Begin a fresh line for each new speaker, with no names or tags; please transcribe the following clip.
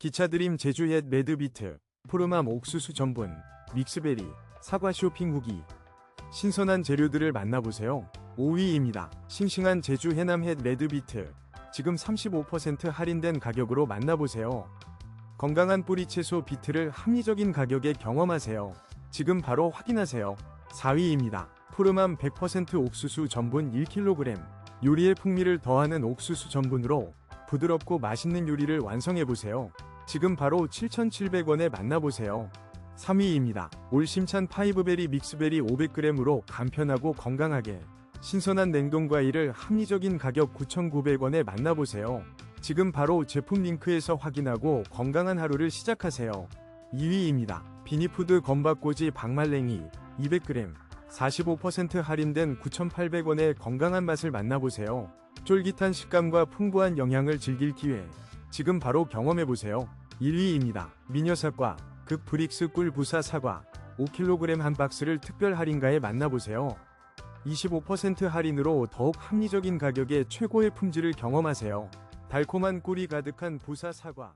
기차드림 제주옛 레드비트, 푸르맘 옥수수 전분, 믹스베리, 사과 쇼핑 후기. 신선한 재료들을 만나보세요. 5위입니다. 싱싱한 제주 해남햇 레드비트. 지금 35% 할인된 가격으로 만나보세요. 건강한 뿌리채소 비트를 합리적인 가격에 경험하세요. 지금 바로 확인하세요. 4위입니다. 푸르맘 100% 옥수수 전분 1kg. 요리의 풍미를 더하는 옥수수 전분으로 부드럽고 맛있는 요리를 완성해보세요. 지금 바로 7,700원에 만나보세요. 3위입니다. 올심찬 파이브베리 믹스베리 500g으로 간편하고 건강하게 신선한 냉동과일을 합리적인 가격 9,900원에 만나보세요. 지금 바로 제품 링크에서 확인하고 건강한 하루를 시작하세요. 2위입니다. 비니푸드 건박꼬지 박말랭이 200g 45% 할인된 9,800원의 건강한 맛을 만나보세요. 쫄깃한 식감과 풍부한 영양을 즐길 기회. 지금 바로 경험해보세요. 1위입니다. 미녀사과 극 브릭스 꿀 부사 사과 5kg 한 박스를 특별 할인가에 만나보세요. 25% 할인으로 더욱 합리적인 가격에 최고의 품질을 경험하세요. 달콤한 꿀이 가득한 부사 사과